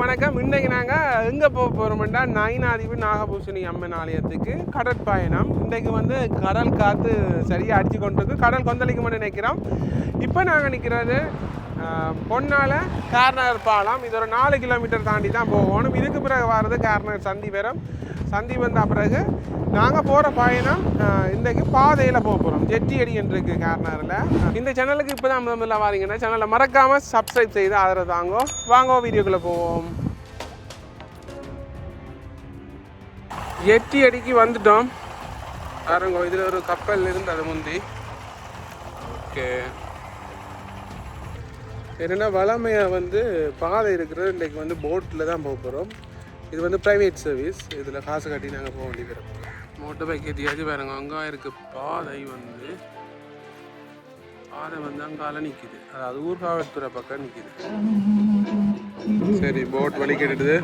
வணக்கம். இன்னைக்கு நாங்கள் எங்கே போக போகிறோம்னா நயனாதிபதி நாகபூஷணி அம்மன் ஆலயத்துக்கு கடற்பயணம் இன்றைக்கு வந்து கடல் காற்று சரியாக அடிச்சு கொண்டு இருக்கு கடல் கொந்தளிக்க மட்டும் நினைக்கிறோம். இப்போ நாங்கள் நிற்கிறது பொன்னால கார்னர் பாலம். இது ஒரு நாலு கிலோமீட்டர் தாண்டி தான் போகணும். இதுக்கு பிறகு வர்றது கார்னர் சந்தி வரும் சந்தி வந்த பிறகு நாங்கள் போகிற பயணம் இன்றைக்கு பாதையில் போக போகிறோம் ஜெட்டி அடி கார்னரில் இந்த சேனலுக்கு இப்போ தான் முதல்ல வாரீங்கன்னா சேனலை மறக்காமல் சப்ஸ்கிரைப் செய்து ஆதரவு தாங்கோ. வாங்கோ வீடியோக்குள்ளே போவோம். எட்டி அடிக்கு வந்துட்டோம். பாருங்க இதில் ஒரு கப்பல் இருந்து அது முந்தி. ஓகே. என்னென்னா வளமையாக வந்து பாதை இருக்கிறது? இன்றைக்கு வந்து போட்டில் தான் போக போகிறோம் இது வந்து ப்ரைவேட் சர்வீஸ் இதில் காசு கட்டி நாங்கள் போக வேண்டியது மோட்டர் பைக் ஏற்றியாச்சும் பாருங்க. அங்கே இருக்கு பாதை வந்து. பாதை வந்து அங்கால நிற்கிது அதாவது ஊர்காவல்துறை பக்கம் நிற்கிது சரி போட் வழி கெடுது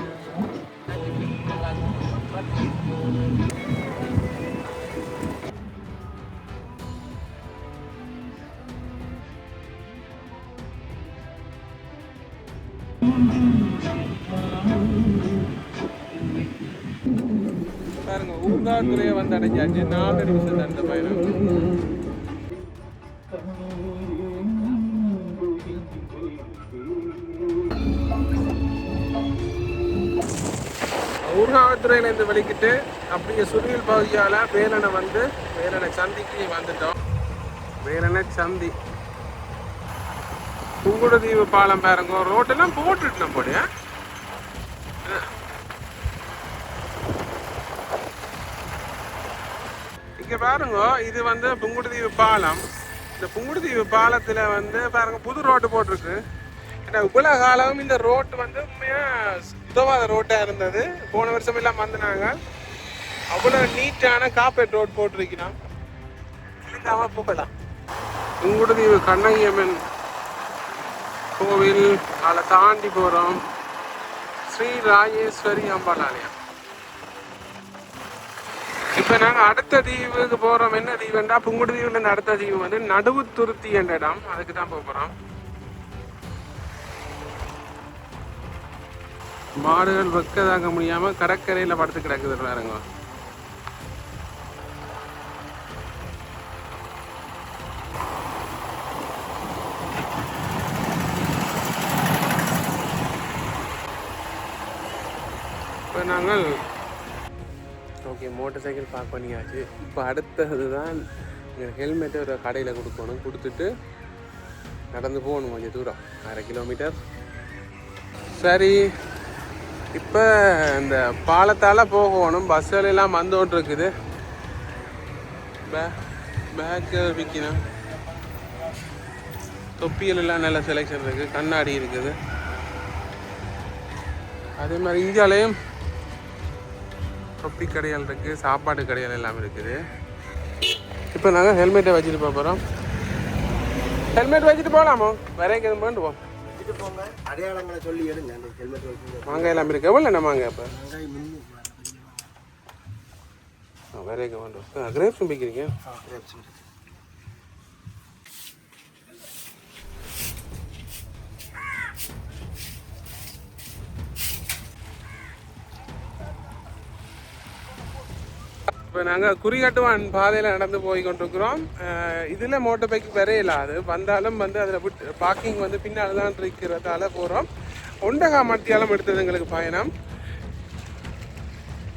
பாருங்க ஊர்காவல்துறையை வந்து அடைஞ்சாச்சு நாலு நிமிஷம் தான் இந்த பயணம் ஊர்காவல்துறையிலேருந்து வலிக்கிட்டு அப்படியே சுருவில் பகுதியால் வேலனை வந்து வேலனை சந்திக்கு வந்துட்டோம். வேலனை சந்தி. புங்குடுதீவு பாலம் பாருங்க ரோட்டெல்லாம் போட்டுட்டோம் போடியா பாருங்க இது வந்து புங்குடுதீவு பாலம். இந்த புங்குடுதீவு பாலத்துல வந்து பாருங்க புது ரோட்டு போட்டிருக்கு. ஏன்னா இவ்வளவு காலம் இந்த ரோட்டு வந்து உண்மையா உதவாத ரோட்டா இருந்தது. போன வருஷம் எல்லாம் வந்தாங்க அவ்வளவு நீட்டான காப்பேட் ரோட் போட்டிருக்கிறான். இல்லாம போகலாம் புங்குடுதீவு கண்ணகியம்மன் கோவில் அதை தாண்டி போறோம். ஸ்ரீ ராஜேஸ்வரி அம்பாள் ஆலயம் இப்போ நாங்கள் அடுத்த தீவுக்கு போகிறோம் என்ன தீவுண்டா புங்குடு தீவுல அடுத்த தீவு வந்து நடுவு துருத்தி என்ற இடம். அதுக்கு தான் போக போகிறோம் மாடுகள் வெக்க தாங்க கடற்கரையில் படுத்து கிடக்குது பாருங்க. இப்போ நாங்கள் ஓகே மோட்டர் சைக்கிள் பார்க் பண்ணியாச்சு. இப்போ அடுத்தது தான் ஹெல்மெட்டை ஒரு கடையில் கொடுக்கணும். கொடுத்துட்டு நடந்து போகணும் கொஞ்சம் தூரம். அரை கிலோமீட்டர் சரி. இப்போ இந்த பாலத்தால் போகணும். பஸ்ஸுகள் எல்லாம் வந்துகிட்டு இருக்குது பே பேக்கு விற்கணும் தொப்பிகள் எல்லாம் நல்ல செலெக்ஷன் இருக்குது கண்ணாடி இருக்குது. அதே மாதிரி இந்தியாலையும் தொப்பி கடைகள் இருக்குது சாப்பாடு கடைகள் எல்லாம் இருக்குது. இப்போ நாங்கள் ஹெல்மெட்டை வச்சுட்டு போக போகிறோம் ஹெல்மெட் வச்சுட்டு போகலாமோ வேற எங்கே போவோம் இது போங்க. அடையாளங்களை சொல்லி எடுங்க. ஹெல்மெட் வச்சு மாங்காய் எல்லாம் இருக்கு. எவ்வளோ என்ன மாங்காய் இப்போ வெங்காயம் முன்னூறு வேற எங்கே வேண்டும் கிரேப்ஸும் பிடிக்கிறீங்க நாங்கள் குறிகட்டுவான் பாதையில் நடந்து போய் கொண்டிருக்கிறோம். இதில் மோட்டர் பைக் வரையில அது வந்தாலும் வந்து அதில் விட்டு பார்க்கிங் வந்து பின்னால் தான் இருக்கிறதால போகிறோம் ஒண்டகா மத்தியாலம் எடுத்தது எங்களுக்கு பயணம்.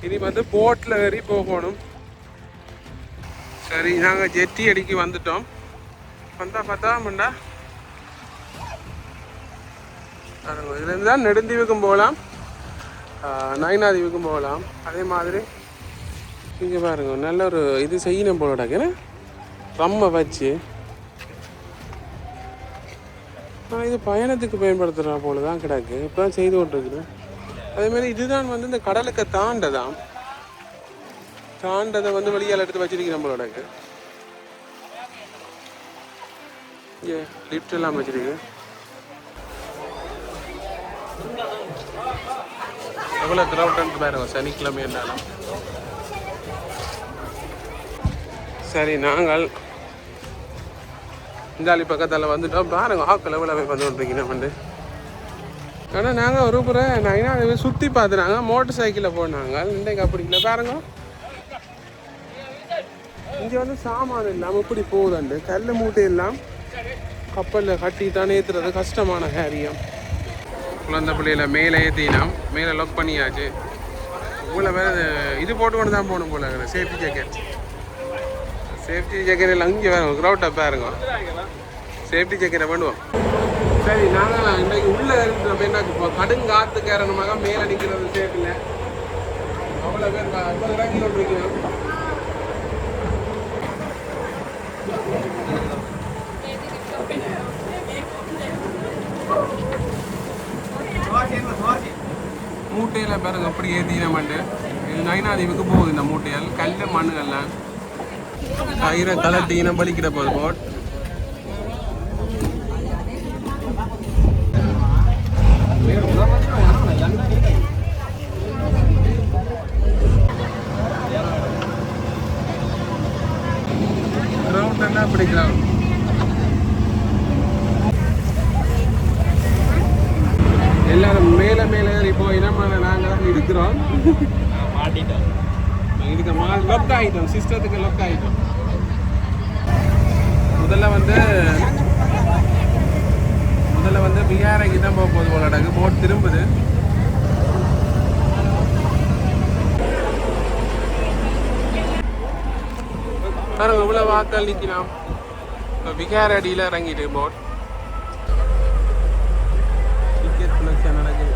இனி வந்து போட்டில் ஏறி போகணும். சரி நாங்கள் ஜெட்டி அடிக்கு வந்துட்டோம். வந்தா பார்த்தா முண்டா. இதுலேருந்து தான் நெடுந்தீவுக்கும் போகலாம். நயனாதீவுக்கும் போகலாம். அதே மாதிரி இங்கே பாருங்க நல்ல ஒரு இது செய்யணும் போலடாக்க ரம்மை வச்சு. ஆனால் இது பயணத்துக்கு பயன்படுத்துகிற போல தான் கிடக்கு. இப்போ தான் செய்து கொண்டிருக்கிறேன் அதே மாதிரி இதுதான் வந்து இந்த கடலுக்கு தாண்டதாம். தாண்டதை வந்து வெளியால் எடுத்து வச்சிருக்கேன் நம்மளோடக்கு ஏ லிஃப்ட் எல்லாம் வச்சிருக்கேன் எவ்வளோ கிரௌண்ட் பாருங்க சனிக்கிழமை என்னாலும் சரி நாங்கள் இந்தாலி பக்கத்தில் வந்துட்டோம். பாருங்க ஆக்கள் எவ்வளோ போய் வந்து கொண்டிருக்கீங்க வந்து. ஆனால் நாங்கள் ஒரு புற நான் சுற்றி பார்த்துனாங்க மோட்டர் சைக்கிளில் போனாங்க. இன்றைக்கு அப்படி இல்லை. பாருங்க. இங்கே வந்து சாமான் இல்லாமல் இப்படி போகுதுண்டு. கல் மூட்டை எல்லாம் கப்பலில் கட்டி தான் ஏற்றுறது கஷ்டமான காரியம். குழந்தை பிள்ளையில மேலே ஏற்றினோம் மேலே லொக் பண்ணியாச்சு. உங்களை வேறு இது போட்டு கொண்டு தான் போகணும் போல சேஃப்டி ஜாக்கெட் சேஃப்டி ஜாக்கெட் அங்கே வேணும் வேறு க்ரௌட்டை இருக்கும் சேஃப்டி ஜாக்கெட்டை பண்ணுவோம். சரி நாங்கள் இன்றைக்கு உள்ளே இருந்து நம்ம என்ன இப்போ கடுங்காற்று காரணமாக மேலே நிற்கிறது சேஃப் இல்லை. அவ்வளோ பேர் ஐம்பது ரூபா கொண்டு இருக்கிறோம் மூட்டையில் பாருங்க அப்படி ஏற்றின மண்டு இது நைனாதீவுக்கு போகுது இந்த மூட்டையால். கல் மண்ணுகள்லாம். ஆயிரம் கலர் தீனம் பலிக்கிட போது போட் கிரவுண்ட் என்ன அப்படி கிரவுண்ட் எல்லாரும் மேலே மேலே ஏறி போய் நம்ம நாங்கள் தான் இருக்கிறோம் இதுக்கு மா லொக் ஆகிட்டோம் சிஸ்டத்துக்கு லொக் ஆகிட்டோம் முதல்ல வந்து முதல்ல வந்து பிஹாரைக்கு தான் போக போகுது போல இடக்கு போட் திரும்புது பாருங்க இவ்வளோ வாக்கள் நிற்கலாம் இப்போ அடியில் இறங்கிட்டு போட் டிக்கெட் கலெக்ஷன் நடக்குது.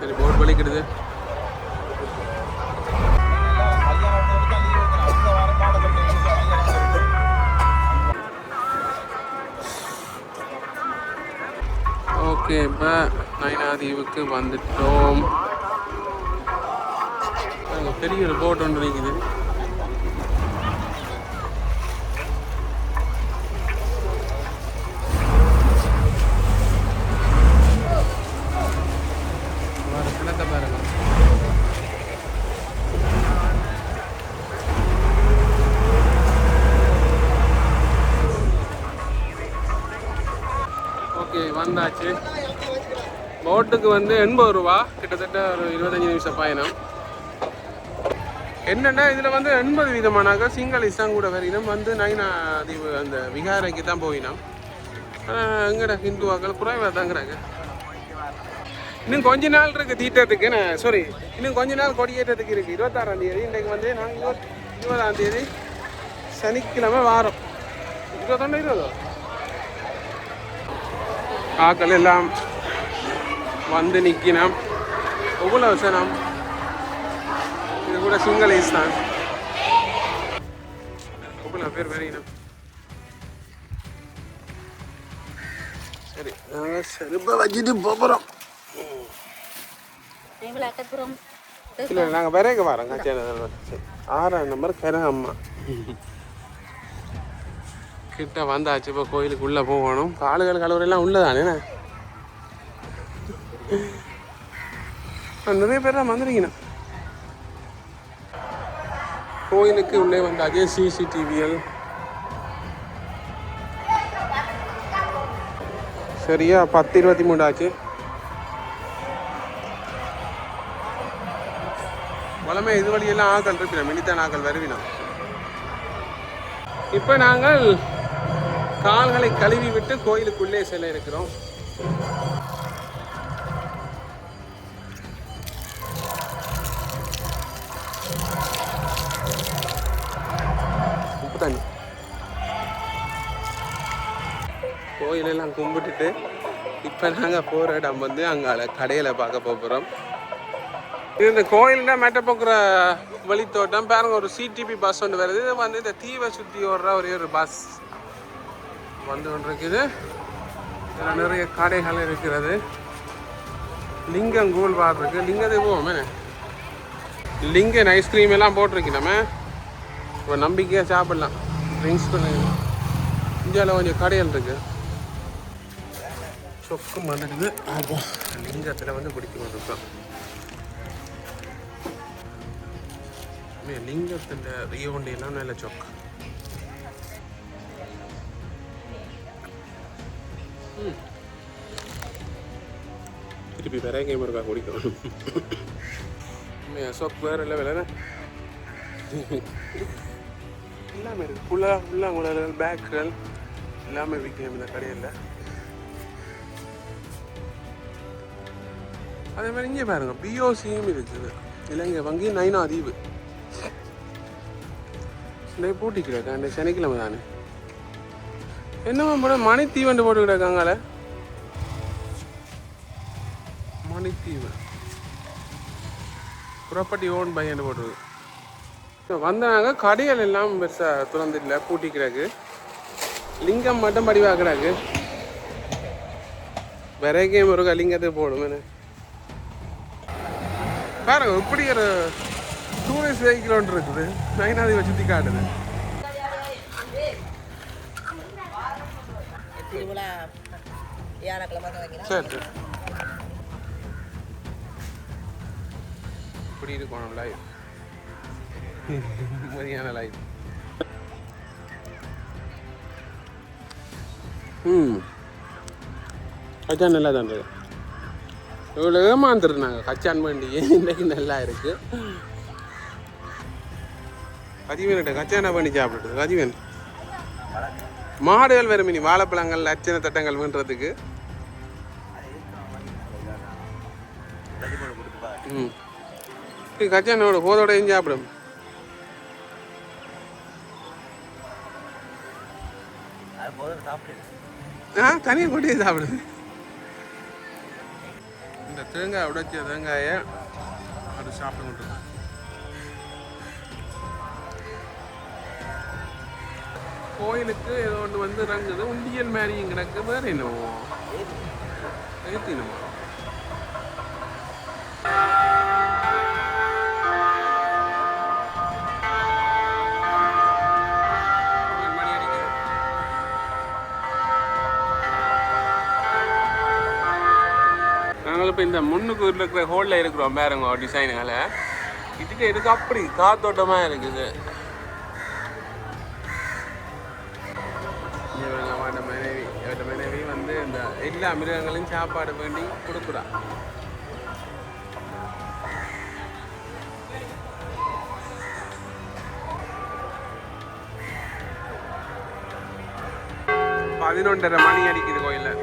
சரி போட் வலிக்கிறது ஓகே இப்போ நயனாதீவுக்கு வந்துட்டோம். பெரிய ஒரு போட் ஒன்று நிற்குது வந்தாச்சு. போட்டுக்கு வந்து எண்பது ரூபா. கிட்டத்தட்ட ஒரு இருபத்தஞ்சி நிமிஷம் பயணம். என்னென்னா இதில் வந்து எண்பது விதமானாக்க சிங்கள இஸ்லாம் கூட வரையினம் வந்து நைனா தீவு அந்த விகாரைக்கு தான் போயினோம். ஆனால் எங்கட ஹிந்துவாக்கள் குறைவாக தாங்கிறாங்க. இன்னும் கொஞ்ச நாள் இருக்குது தீட்டத்துக்கு. சாரி இன்னும் கொஞ்ச நாள் கொடியேற்றத்துக்கு இருக்குது இருபத்தாறாம் தேதி இன்றைக்கு வந்து நாங்கள் இருபதாம் தேதி சனிக்கிழமை வாரம். இருபத்தொன்று இருபதோ? ஆக்கள் எல்லாம் வந்து நிற்கினோம் எவ்வளோ சனம் இது கூட சிங்களேஸ் தான் எவ்வளோ பேர் வரையினோம் சரி நாங்கள் செருப்பை வச்சுட்டு போகிறோம் இல்லை நாங்கள் விரைக்க வரோங்க சரி ஆறாம் நம்பர் கர அம்மா கிட்ட வந்தாச்சு இப்போ கோயிலுக்கு உள்ளே போகணும் காலுகள் கலவரெல்லாம் உள்ளதானே நிறைய பேர் தான் வந்துருக்கீங்க கோயிலுக்கு உள்ளே வந்தாச்சு சிசிடிவிகள் சரியா பத்து இருபத்தி மூணு ஆச்சு. வளமே இது வழியெல்லாம் ஆக்கள் இருப்பினா மினித்தான் ஆக்கள் வருவினோம். இப்போ நாங்கள் கால்களை கழுவி விட்டு கோயிலுக்குள்ளே செல்ல இருக்கிறோம். கோயிலெல்லாம் கும்பிட்டுட்டு இப்போ நாங்கள் போகிற இடம் வந்து அங்கே கடையில் பார்க்க போகிறோம் இது இந்த கோயில்னா மெட்ட போக்குற வழித்தோட்டம். பாருங்க ஒரு சிடிபி பஸ் ஒன்று வருது. இது வந்து இந்த தீவை சுற்றி ஓடுற ஒரே ஒரு பஸ் வந்து ஒன்று இருக்குது இதில் நிறைய கடைகள் இருக்கிறது. லிங்கம் கூல் பார் இருக்கு லிங்கத்தை போவோமே லிங்கன் ஐஸ்கிரீம் எல்லாம் போட்டிருக்கு நம்ம இப்போ நம்பிக்கையாக சாப்பிடலாம். ட்ரிங்க்ஸ் பண்ணி. இந்தியாவில் கொஞ்சம் கடைகள் இருக்குது சொக்கு மலருது ஆகும் லிங்கத்தில் வந்து பிடிச்சி கொண்டிருக்கோம் லிங்கத்திൻ്റെ ரீவண்டியெல்லாம் நல்ல சொக்கு திருப்பி வேற கேம் இருக்கா குடிக்கணும் சொக் வேற இல்லை வேலை எல்லாமே இருக்குது ஃபுல்லாக ஃபுல்லாக உங்களோட பேக்குகள் எல்லாமே விற்கும் இந்த கடையில். அதே மாதிரி இங்கே பாருங்க பிஓசியும் இருக்குது. இலங்கை வங்கி நைனா தீவு சிலை பூட்டி கிடக்கா சனிக்கிழமை தானே. என்னமா போட மணித்தீவண்டு போட்டு மணி மணித்தீவு ப்ராப்பர்ட்டி ஓன் பையன் போட்டுருக்கு. இப்போ வந்தாங்க கடைகள் எல்லாம் பெருசாக திறந்துடல பூட்டி கிடக்கு. லிங்கம் மட்டும் படிவாக கிடக்கு. விறகையும் ஒரு லிங்கத்தை போடும் பாருங்க இப்படி ஒரு டூரிஸ்ட் வெஹிக்கிள் ஒன்று இருக்குது. நைனாதிவை சுற்றி காட்டுது. சரி சரி. இப்படி இருக்கணும் லைவ் மதியான லைவ் ம். கச்சான் நல்லா தான் இருக்கு இவ்வளோ ஏமாந்துருந்தாங்க. கச்சான் வண்டி. இன்றைக்கு நல்லா இருக்கு. கஜீவன்கிட்ட கச்சான பண்ணி சாப்பிடுது கதிவேன். மாடுகள் வரும் இனி. வாழைப்பழங்கள் அச்சனை தட்டங்கள் வேண்டுறதுக்கு ம். கச்சானோட போதோடையும் சாப்பிடும். ஆ தனியாக கொண்டு சாப்பிடுது தேங்காய் உடைச்ச தேங்காயை அது சாப்பிட கொண்டு கோயிலுக்கு ஏதோ ஒன்று வந்து இறங்குது. உண்டியல் மாதிரியும் கிடக்கு. வேற என்னவோ? ஏற்றினுமா நாங்கள் இப்போ இந்த முன்னுக்கு இருக்கிற ஹோலில் இருக்கிறோம் பாருங்க டிசைனுங்களை இதுக்கு இருக்கு அப்படி காத்தோட்டமாக இருக்குது? மனைவி. அவட மனைவி வந்து இந்த எல்லா மிருகங்களையும் சாப்பாடு வேண்டி கொடுக்குறா. பதினொன்றரை மணி அடிக்குது கோயிலில்.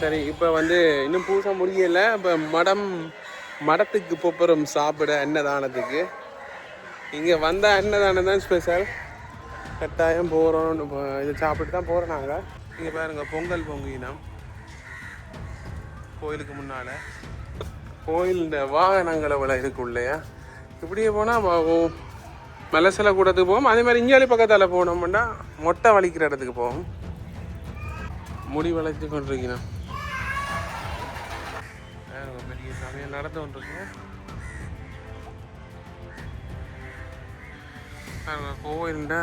சரி இப்போ வந்து இன்னும் பூசை முடியலை. இப்போ மடம் மடத்துக்கு போகிறோம் சாப்பிட அன்னதானத்துக்கு. இங்கே வந்தால் அன்னதானம் தான் ஸ்பெஷல் கட்டாயம் போகிறோம் இதை சாப்பிட்டு தான் போகிறோம் நாங்கள் இங்கே பாருங்க பொங்கல் பொங்கினோம் கோயிலுக்கு முன்னால். கோயில் இந்த வாகனங்களை இருக்கு இல்லையா? இப்படியே போனால் மலசில கூடத்துக்கு போவோம். அதே மாதிரி இஞ்சாலி பக்கத்தால் போனோம்னா மொட்டை வலிக்கிற இடத்துக்கு போவோம். முடி வளைத்து கொண்டிருக்கிறோம். நிறைய நடந்து வந்துருக்கு பாருங்க, கோயில்ட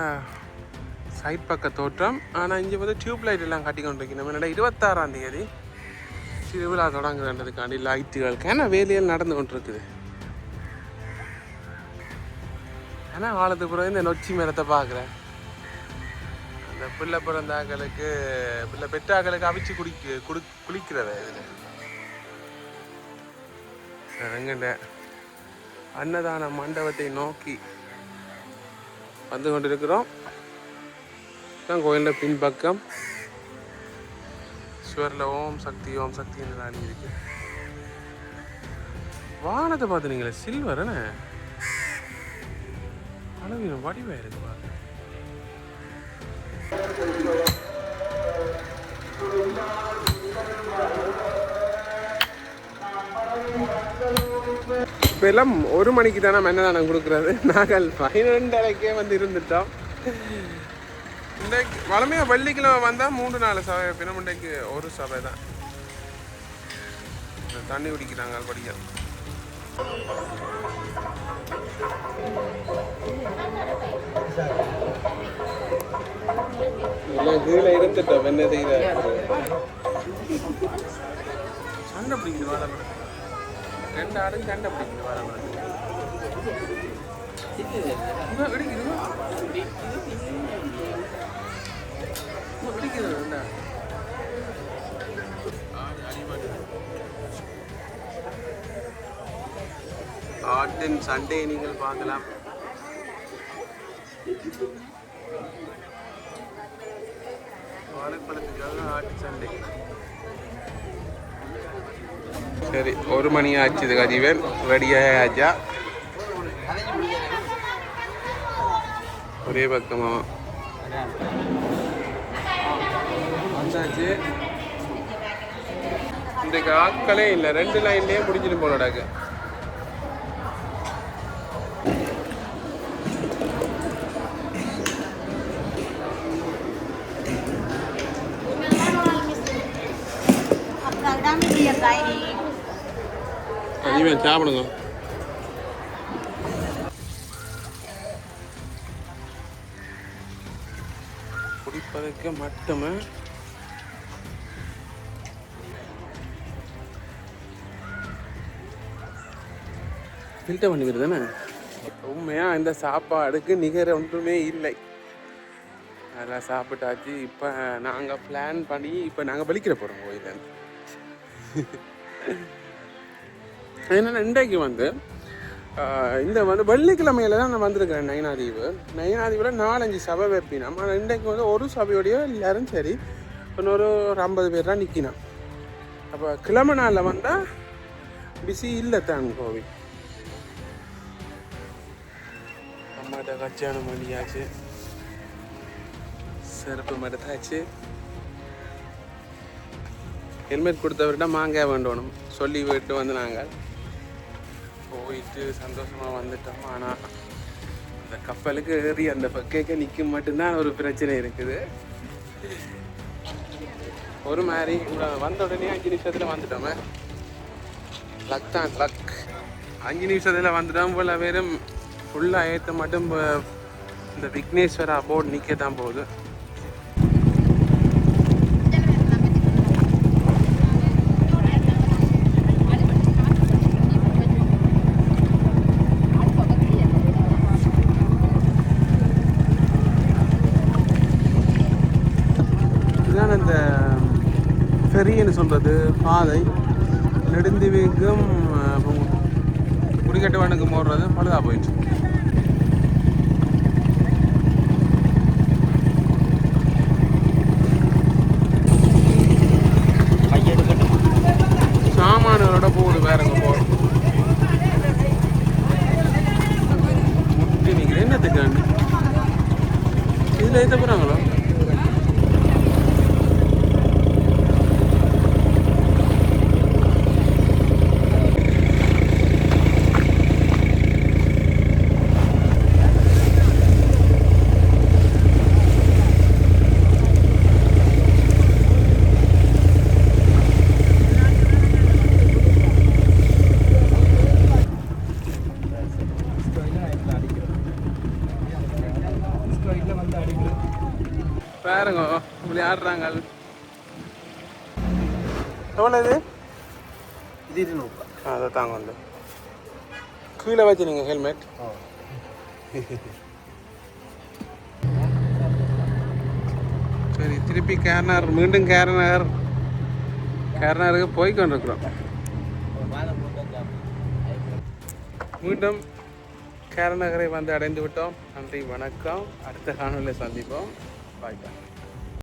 சைட் பக்க தோற்றம். ஆனால் இங்கே வந்து டியூப் லைட் எல்லாம் கட்டி கொண்டிருக்கணும் என்னடா இருபத்தாறாம் தேதி? திருவிழா தொடங்குறதுக்காண்டி லைட்டுகள் ஏன்னா வேலையில் நடந்து கொண்டிருக்குது. ஏன்னா வாழத்து பிறகு இந்த நொச்சி மரத்தை பார்க்குறேன். அந்த பிள்ளை பிறந்தாக்களுக்கு பிள்ளை பெற்றாக்களுக்கு அவிச்சு குடிக்க குடி குளிக்கிறத இதில். எங்கண்ட அன்னதான மண்டபத்தை நோக்கி வந்து கொண்டிருக்கிறோம். தான் கோயிலில் பின்பக்கம். சுவரில் ஓம் சக்தி ஓம் சக்தி என்று இருக்கு. வானத்தை பார்த்துனீங்களே சில்வர் என்ன? வடிவாக இருக்கு பாருங்க. இப்போ எல்லாம் ஒரு மணிக்கு தானே மன்னதானம் கொடுக்குறது? நாங்கள் பதினொன்றரைக்கே வந்து இருந்துட்டோம். இன்றைக்கு வளமையாக வெள்ளிக்கிழமை வந்தால் மூன்று நாலு சபை பின்னும் இன்றைக்கு ஒரு சபை தான். தண்ணி குடிக்கிறாங்க படிக்கிறது கீழே இருந்துட்டோம் என்ன செய்யற. சண்டை பிடிக்குது வாழை ரெண்டு ஆடும் சண்டை பிடிக்குது வர பிடிக்கிறது ஆட்டின் சண்டையை நீங்கள் பார்க்கலாம். வாழைப்பழத்துக்காக ஆட்டு சண்டை. சரி ஒரு மணி ஆச்சு இது கதிவன் ரெடியாக ஆச்சா ஒரே பக்கமாக வந்தாச்சு. இன்றைக்கு ஆட்களே இல்லை ரெண்டு லைன்லேயே முடிஞ்சிட்டு போனடாக்கு இவன் சாப்பிடுங்க. குடிப்பதற்கு மட்டுமே. ஃபில்டர் பண்ணி தானே? உண்மையாக இந்த சாப்பாடுக்கு நிகர் ஒன்றுமே இல்லை. அதெல்லாம் சாப்பிட்டாச்சு. இப்போ நாங்கள் பிளான் பண்ணி இப்போ நாங்கள் பலிக்கிற போகிறோம் கோயிலேருந்து என்னென்னா இன்றைக்கு வந்து இந்த வந்து வெள்ளிக்கிழமையில தான் நான் வந்திருக்கிறேன் நயனாதீவு நயனாதீவில் நாலஞ்சு சபை வைப்பினோம். ஆனால் இன்றைக்கு வந்து ஒரு சபையோடைய எல்லாரும் சரி இன்னொரு ஒரு ஐம்பது பேர் தான் நிற்கினோம் அப்போ கிழமை நாளில் வந்தால் பிஸி இல்லை தான் கோவில். அம்மாட்ட கல்யாணம் பண்ணியாச்சு. செருப்பு மடுத்தாச்சு. ஹெல்மெட் கொடுத்தவர்கிட்ட மாங்காய் வேண்டணும் சொல்லி விட்டு வந்து நாங்கள் போயிட்டு சந்தோஷமாக வந்துட்டோம். ஆனால் அந்த கப்பலுக்கு ஏறி அந்த பக்கைக்கு நிற்க மட்டும்தான் ஒரு பிரச்சனை இருக்குது. ஒரு மாதிரி இவ்வளோ வந்த உடனே அஞ்சு நிமிஷத்தில் வந்துட்டோமே. லக் தான் லக் அஞ்சு நிமிஷத்தில் வந்துட்டோம் போல வெறும் ஃபுல்லாக ஏற்ற மட்டும் இந்த விக்னேஸ்வரா போர்டு நிற்க தான் போகுது இதுதான் அந்த பெரியன்னு சொல்கிறது பாதை நெடுந்தீவுக்கும் குடிக்கட்டு வண்டுக்கும் போடுறது பழுதா போயிடுச்சு. சாமான்களோட போகுது எங்கே போகிறோம் முட்டி நீங்கள் என்னத்துக்கு? இதில் ஏற்ற போகிறாங்களோ பாருங்க விளையாடுறாங்க எவ்வளோ இது இது இருநூறுபா அதை தாங்க வந்து கீழே வச்சு நீங்கள் ஹெல்மெட். சரி திருப்பி கேரனார் மீண்டும் கேரனார் கேரனாருக்கு போய் கொண்டிருக்கிறோம். மீண்டும் கேரநகரை வந்து அடைந்து விட்டோம் நன்றி வணக்கம். அடுத்த காணொலியில் சந்திப்போம். பாய் பாய்